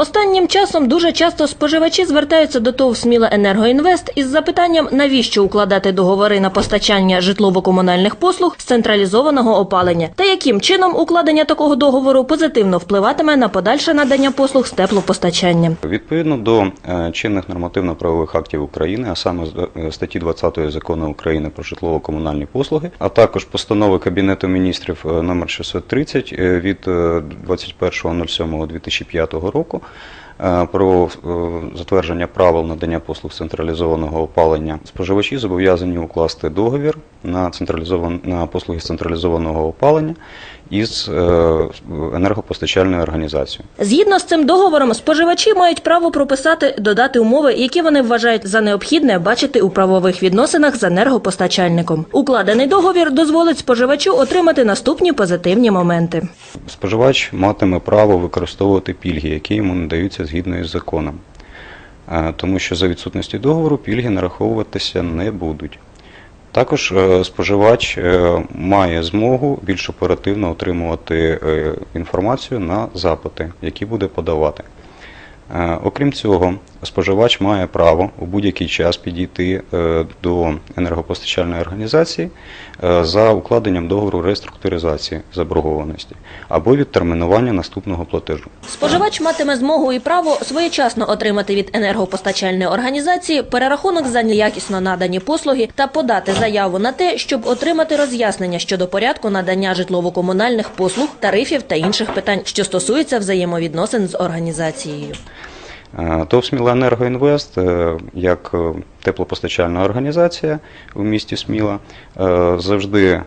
Останнім часом дуже часто споживачі звертаються до ТОВ «Сміла Енергоінвест» із запитанням, навіщо укладати договори на постачання житлово-комунальних послуг з централізованого опалення та яким чином укладення такого договору позитивно впливатиме на подальше надання послуг з теплопостачання. Відповідно до е, чинних нормативно-правових актів України, а саме е, статті 20 закону України про житлово-комунальні послуги, а також постанови Кабінету міністрів е, номер 630 е, від е, 21.07.2005 року про е, затвердження правил надання послуг централізованого опалення, споживачі зобов'язані укласти договір на на послуги централізованого опалення із е, енергопостачальною організацією. Згідно з цим договором, споживачі мають право прописати, додати умови, які вони вважають за необхідне бачити у правових відносинах з енергопостачальником. Укладений договір дозволить споживачу отримати наступні позитивні моменти. Споживач матиме право використовувати пільги, які йому надаються згідно із законом, Е, тому що за відсутності договору пільги нараховуватися не будуть. Також е, споживач е, має змогу більш оперативно отримувати е, інформацію на запити, які буде подавати. Е, Окрім цього, споживач має право у будь-який час підійти е, до енергопостачальної організації е, за укладенням договору реструктуризації заборгованості або відтермінування наступного платежу. Споживач матиме змогу і право своєчасно отримати від енергопостачальної організації перерахунок за неякісно надані послуги та подати заяву на те, щоб отримати роз'яснення щодо порядку надання житлово-комунальних послуг, тарифів та інших питань, що стосуються взаємовідносин з організацією. Е, ТОВ «Сміла Енергоінвест» е, як е, теплопостачальна організація у місті Сміла завжди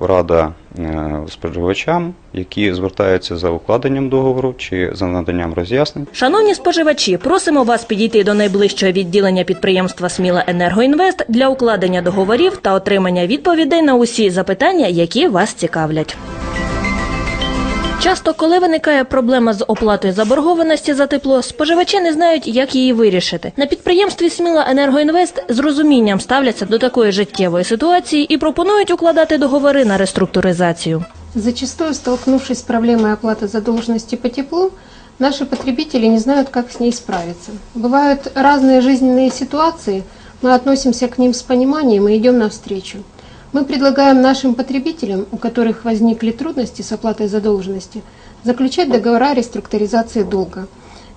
рада споживачам, які звертаються за укладенням договору чи за наданням роз'яснень. Шановні споживачі, просимо вас підійти до найближчого відділення підприємства Сміла Енергоінвест для укладення договорів та отримання відповідей на усі запитання, які вас цікавлять. Часто, коли виникає проблема з оплатою заборгованості за тепло, споживачі не знають, як її вирішити. На підприємстві Сміла Енергоінвест з розумінням ставляться до такої життєвої ситуації і пропонують укладати договори на реструктуризацію. Зачастую, столкнувшись с проблемой оплаты задолженности по теплу, наши потребители не знают, как с ней справиться. Бывают разные жизненные ситуации, мы относимся к ним с пониманием и идем навстречу. Мы предлагаем нашим потребителям, у которых возникли трудности с оплатой задолженности, заключать договора реструктуризации долга.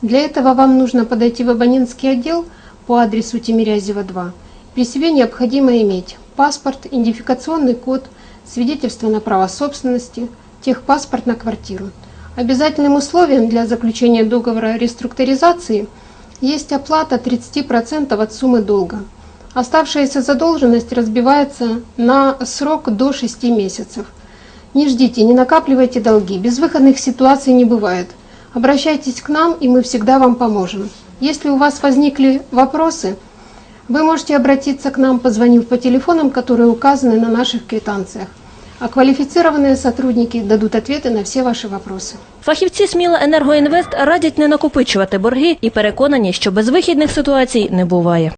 Для этого вам нужно подойти в абонентский отдел по адресу Тимирязева 2. При себе необходимо иметь паспорт, идентификационный код, свидетельство на право собственности, техпаспорт на квартиру. Обязательным условием для заключения договора реструктуризации есть оплата 30% от суммы долга. Оставшаяся задолженность разбивается на срок до 6 месяцев. Не ждите, не накапливайте долги. Безвыходных ситуаций не бывает. Обращайтесь к нам, и мы всегда вам поможем. Если у вас возникли вопросы, вы можете обратиться к нам, позвонив по телефонам, которые указаны на наших квитанциях. А квалифицированные сотрудники дадут ответы на все ваши вопросы. Фахівці Сміла Енергоінвест радять не накопичувати борги і переконані, що безвихідних ситуацій не буває.